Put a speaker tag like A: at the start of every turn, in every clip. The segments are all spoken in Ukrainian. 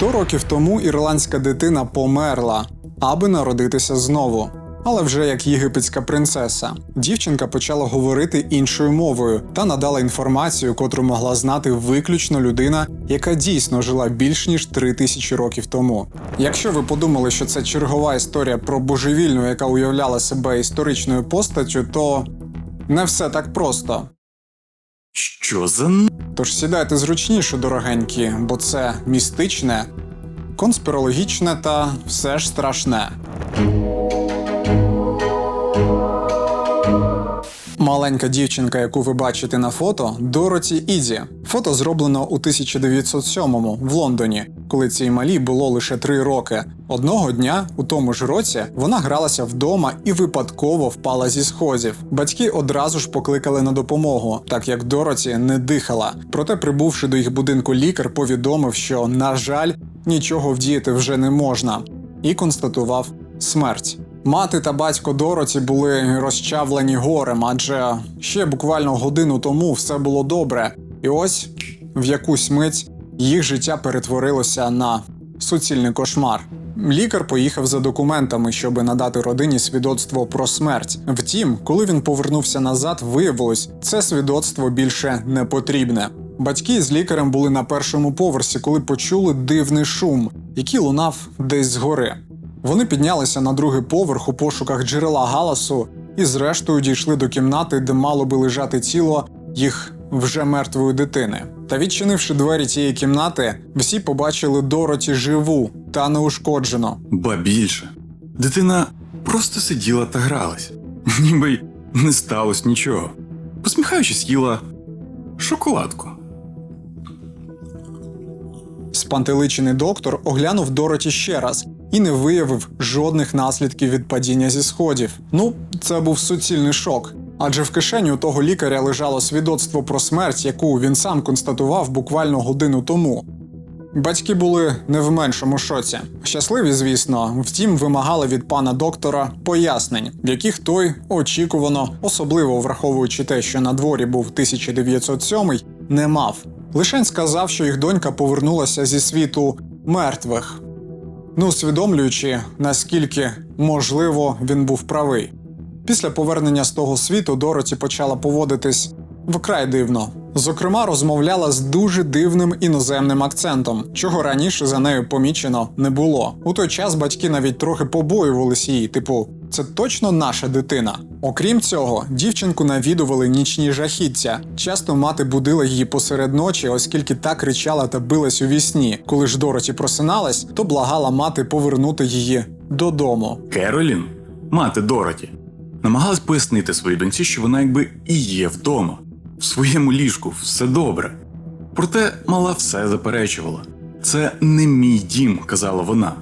A: Сто років тому ірландська дитина померла, аби народитися знову. Але вже як єгипетська принцеса. Дівчинка почала говорити іншою мовою та надала інформацію, котру могла знати виключно людина, яка дійсно жила більш ніж три тисячі років тому. Якщо ви подумали, що це чергова історія про божевільну, яка уявляла себе історичною постаттю, то не все так просто.
B: Що за.
A: Тож сідайте зручніше, дорогенькі, бо це містичне, конспірологічне та все ж страшне. Маленька дівчинка, яку ви бачите на фото, Дороті Ізі. Фото зроблено у 1907-му в Лондоні, коли цій малі було лише три роки. Одного дня, у тому ж році, вона гралася вдома і випадково впала зі сходів. Батьки одразу ж покликали на допомогу, так як Дороті не дихала. Проте, прибувши до їх будинку, лікар повідомив, що, на жаль, нічого вдіяти вже не можна, і констатував смерть. Мати та батько Дороті були розчавлені горем, адже ще буквально годину тому все було добре, і ось в якусь мить їх життя перетворилося на суцільний кошмар. Лікар поїхав за документами, щоб надати родині свідоцтво про смерть. Втім, коли він повернувся назад, виявилось, це свідоцтво більше не потрібне. Батьки з лікарем були на першому поверсі, коли почули дивний шум, який лунав десь згори. Вони піднялися на другий поверх у пошуках джерела галасу і, зрештою, дійшли до кімнати, де мало би лежати тіло їх вже мертвої дитини. Та відчинивши двері цієї кімнати, всі побачили Дороті живу та неушкоджено.
B: Ба більше. Дитина просто сиділа та гралась, ніби й не сталося нічого. Посміхаючись, їла шоколадку.
A: Спантеличений доктор оглянув Дороті ще раз і не виявив жодних наслідків від падіння зі сходів. Ну, це був суцільний шок. Адже в кишені у того лікаря лежало свідоцтво про смерть, яку він сам констатував буквально годину тому. Батьки були не в меншому шоці. Щасливі, звісно, втім, вимагали від пана доктора пояснень, в яких той очікувано, особливо враховуючи те, що на дворі був 1907, не мав. Лишень сказав, що їх донька повернулася зі світу мертвих, не усвідомлюючи, наскільки можливо він був правий. Після повернення з того світу Дороті почала поводитись вкрай дивно. Зокрема, розмовляла з дуже дивним іноземним акцентом, чого раніше за нею помічено не було. У той час батьки навіть трохи побоювались її, типу, це точно наша дитина. Окрім цього, дівчинку навідували нічні жахіття. Часто мати будила її посеред ночі, оскільки та кричала та билась у вісні. Коли ж Дороті просиналась, то благала мати повернути її додому.
B: Керолін, мати Дороті, намагалась пояснити своїй доньці, що вона якби і є вдома, в своєму ліжку, все добре. Проте мала все заперечувала. Це не мій дім, казала вона.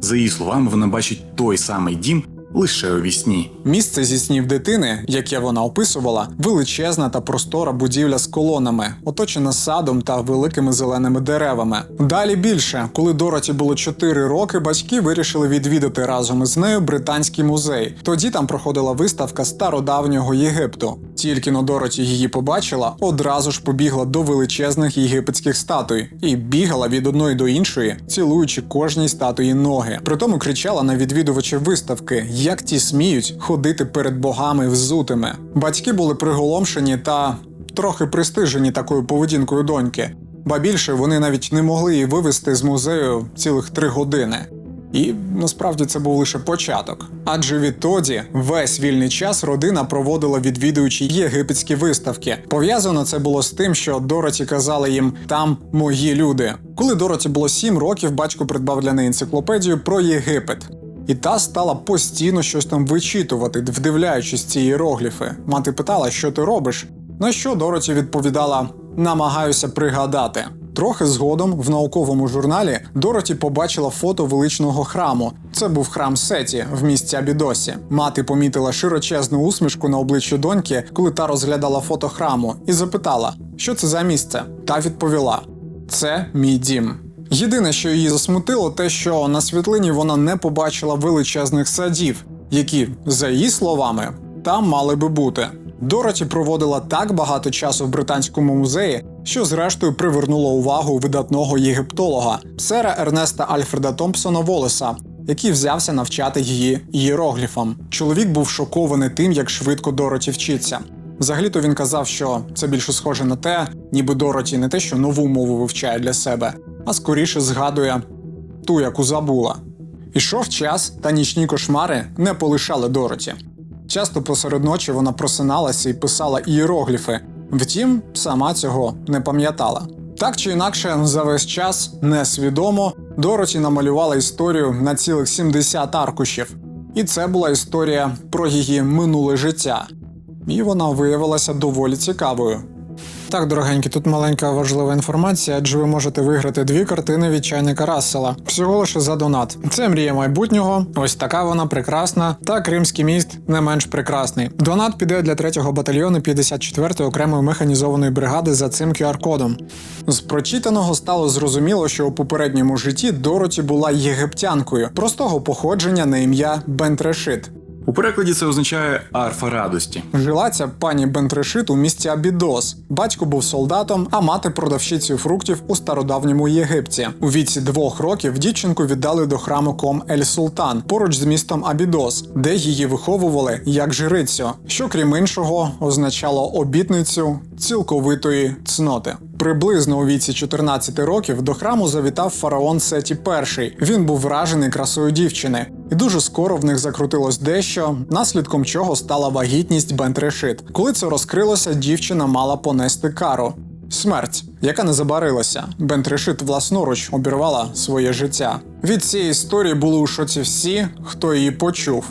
B: За її словами, вона бачить той самий дім лише у вісні.
A: Місце зі снів дитини, яке вона описувала, величезна та простора будівля з колонами, оточена садом та великими зеленими деревами. Далі більше, коли Дороті було 4 роки, батьки вирішили відвідати разом із нею британський музей. Тоді там проходила виставка стародавнього Єгипту. Тільки но Дороті її побачила, одразу ж побігла до величезних єгипетських статуй і бігала від одної до іншої, цілуючи кожній статуї ноги. Притому кричала на відвідувачів виставки, як ті сміють ходити перед богами взутими. Батьки були приголомшені та трохи пристижені такою поведінкою доньки. Ба більше вони навіть не могли її вивезти з музею цілих три години. І насправді це був лише початок. Адже відтоді весь вільний час родина проводила відвідуючи єгипетські виставки. Пов'язано це було з тим, що Дороті казала їм там мої люди. Коли Дороті було сім років, батько придбав для неї енциклопедію про Єгипет. І та стала постійно щось там вичитувати, вдивляючись ці іерогліфи. Мати питала, що ти робиш. На що Дороті відповідала: намагаюся пригадати. Трохи згодом в науковому журналі Дороті побачила фото величного храму. Це був храм Сеті в місті Абідосі. Мати помітила широчезну усмішку на обличчі доньки, коли та розглядала фото храму, і запитала, що це за місце. Та відповіла: це мій дім. Єдине, що її засмутило, те, що на світлині вона не побачила величезних садів, які, за її словами, там мали би бути. Дороті проводила так багато часу в британському музеї, що зрештою привернуло увагу видатного єгиптолога, сера Ернеста Альфреда Томпсона Волеса, який взявся навчати її ієрогліфам. Чоловік був шокований тим, як швидко Дороті вчиться. Взагалі-то він казав, що це більше схоже на те, ніби Дороті не те, що нову мову вивчає для себе, а скоріше згадує ту, яку забула. Ішов час, та нічні кошмари не полишали Дороті. Часто посеред ночі вона просиналася і писала ієрогліфи, втім, сама цього не пам'ятала. Так чи інакше, за весь час несвідомо Дороті намалювала історію на цілих 70 аркушів. І це була історія про її минуле життя. І вона виявилася доволі цікавою. Так, дорогенькі, тут маленька важлива інформація, адже ви можете виграти дві картини від чайника Рассела. Всього лише за донат. Це мрія майбутнього. Ось така вона прекрасна. Та Кримський міст не менш прекрасний. Донат піде для 3-го батальйону 54-ї окремої механізованої бригади за цим QR-кодом. З прочитаного стало зрозуміло, що у попередньому житті Дороті була єгиптянкою простого походження на ім'я Бентрешит.
B: У перекладі це означає арфа радості.
A: Жила ця пані Бентрешит у місті Абідос. Батько був солдатом, а мати продавщицею фруктів у стародавньому Єгипті. У віці двох років дівчинку віддали до храму Ком Ель Султан поруч з містом Абідос, де її виховували як жрицю, що крім іншого означало обітницю цілковитої цноти. Приблизно у віці 14 років до храму завітав фараон Сеті І. Він був вражений красою дівчини, і дуже скоро в них закрутилось дещо, наслідком чого стала вагітність Бентрешит. Коли це розкрилося, дівчина мала понести кару. Смерть, яка не забарилася, Бентрешит власноруч обірвала своє життя. Від цієї історії були у шоці всі, хто її почув.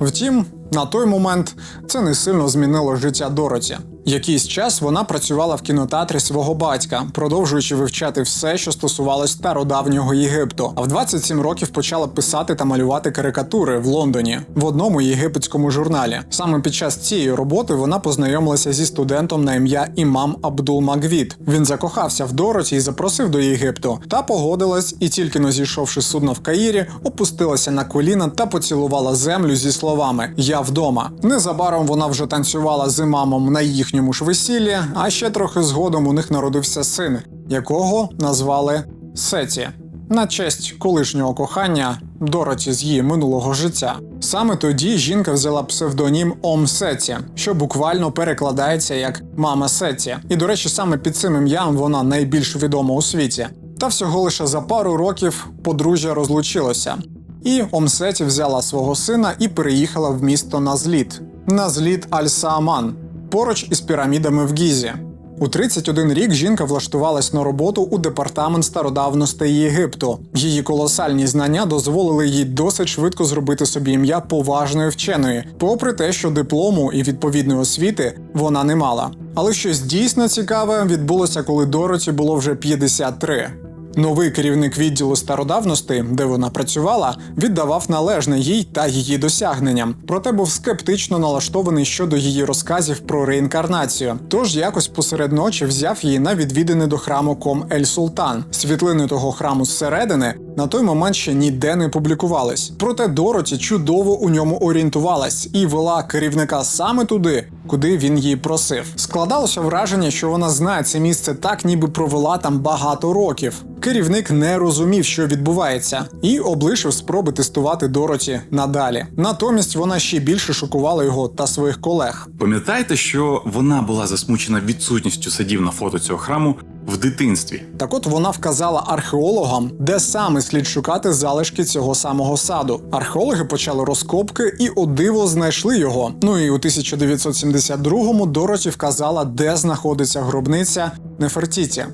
A: Втім, на той момент це не сильно змінило життя Дороті. Якийсь час вона працювала в кінотеатрі свого батька, продовжуючи вивчати все, що стосувалось стародавнього Єгипту. А в 27 років почала писати та малювати карикатури в Лондоні в одному єгипетському журналі. Саме під час цієї роботи вона познайомилася зі студентом на ім'я Імам Абдул Магвід. Він закохався в Дороті і запросив до Єгипту. Та погодилась, і тільки но зійшовши з судна в Каїрі, опустилася на коліна та поцілувала землю зі словами Я вдома. Незабаром вона вже танцювала з імамом на їхньому ж весіллі, а ще трохи згодом у них народився син, якого назвали Сеті. На честь колишнього кохання Дороті з її минулого життя. Саме тоді жінка взяла псевдонім Ом Сеті, що буквально перекладається як мама Сеті. І, до речі, саме під цим ім'ям вона найбільш відома у світі. Та всього лише за пару років подружжя розлучилося. І Омсеті взяла свого сина і переїхала в місто Назліт. Назліт Аль-Сааман, поруч із пірамідами в Гізі. У 31 рік жінка влаштувалась на роботу у департамент стародавностей Єгипту. Її колосальні знання дозволили їй досить швидко зробити собі ім'я поважної вченої, попри те, що диплому і відповідної освіти вона не мала. Але щось дійсно цікаве відбулося, коли Дороті було вже 53. Новий керівник відділу стародавності, де вона працювала, віддавав належне їй та її досягненням, проте був скептично налаштований щодо її розказів про реінкарнацію. Тож якось посеред ночі взяв її на відвідини до храму Ком Ель Султан. Світлини того храму зсередини на той момент ще ніде не публікувались. Проте Дороті чудово у ньому орієнтувалась і вела керівника саме туди, куди він її просив. Складалося враження, що вона знає це місце так, ніби провела там багато років. Керівник не розумів, що відбувається, і облишив спроби тестувати Дороті надалі. Натомість вона ще більше шокувала його та своїх колег.
B: Пам'ятаєте, що вона була засмучена відсутністю садів на фото цього храму в дитинстві?
A: Так от вона вказала археологам, де саме слід шукати залишки цього самого саду. Археологи почали розкопки і о диво знайшли його. Ну і у 1972-му Дороті вказала, де знаходиться гробниця Нефертіті.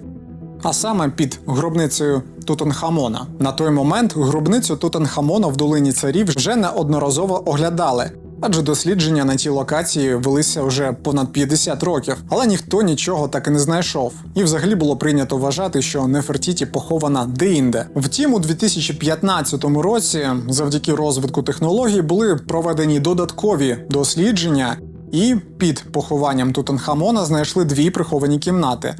A: А саме під гробницею Тутанхамона. На той момент гробницю Тутанхамона в долині царів вже неодноразово оглядали. Адже дослідження на тій локації велися вже понад 50 років, але ніхто нічого так і не знайшов. І взагалі було прийнято вважати, що Нефертіті похована деінде. Втім, у 2015 році, завдяки розвитку технологій, були проведені додаткові дослідження, і під похованням Тутанхамона знайшли дві приховані кімнати.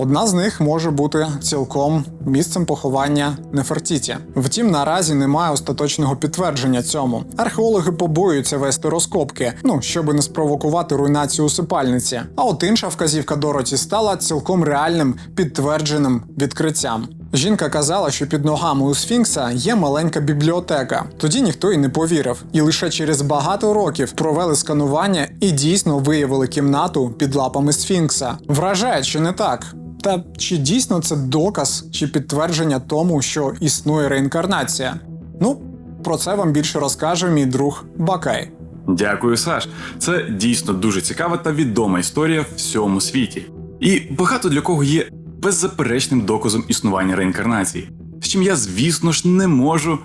A: Одна з них може бути цілком місцем поховання Нефертіті. Втім, наразі немає остаточного підтвердження цьому. Археологи побоюються вести розкопки, ну щоби не спровокувати руйнацію усипальниці. А от інша вказівка Дороті стала цілком реальним підтвердженим відкриттям. Жінка казала, що під ногами у Сфінкса є маленька бібліотека. Тоді ніхто й не повірив. І лише через багато років провели сканування і дійсно виявили кімнату під лапами Сфінкса. Вражає, чи не так? Та чи дійсно це доказ чи підтвердження тому, що існує реінкарнація? Ну, про це вам більше розкаже мій друг Бакай.
B: Дякую, Саш. Це дійсно дуже цікава та відома історія в всьому світі. І багато для кого є беззаперечним доказом існування реінкарнації, з чим я, звісно ж, не можу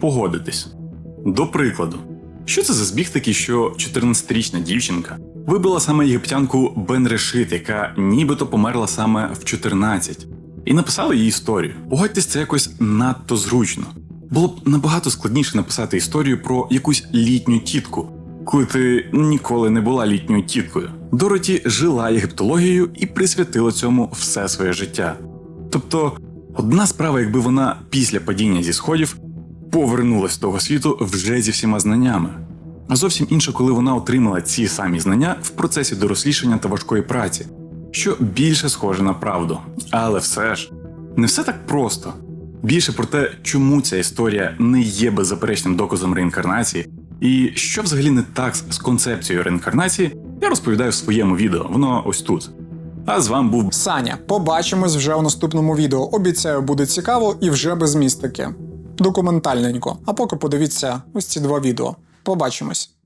B: погодитись. До прикладу, що це за збіг такий, що 14-річна дівчинка вибила саме єгиптянку Бен Решит, яка нібито померла саме в 14, і написала її історію. Погодьтесь, це якось надто зручно. Було б набагато складніше написати історію про якусь літню тітку, коли ти ніколи не була літньою тіткою. Дороті жила єгиптологією і присвятила цьому все своє життя. Тобто, одна справа, якби вона після падіння зі сходів повернулась з того світу вже зі всіма знаннями. А зовсім інша, коли вона отримала ці самі знання в процесі дорослішання та важкої праці, що більше схоже на правду. Але все ж не все так просто. Більше про те, чому ця історія не є беззаперечним доказом реінкарнації, і що взагалі не так з концепцією реінкарнації, я розповідаю в своєму відео. Воно ось тут. А з вами був
A: Саня, побачимось вже у наступному відео. Обіцяю, буде цікаво і вже без містики. Документальненько. А поки подивіться ось ці два відео. Побачимось.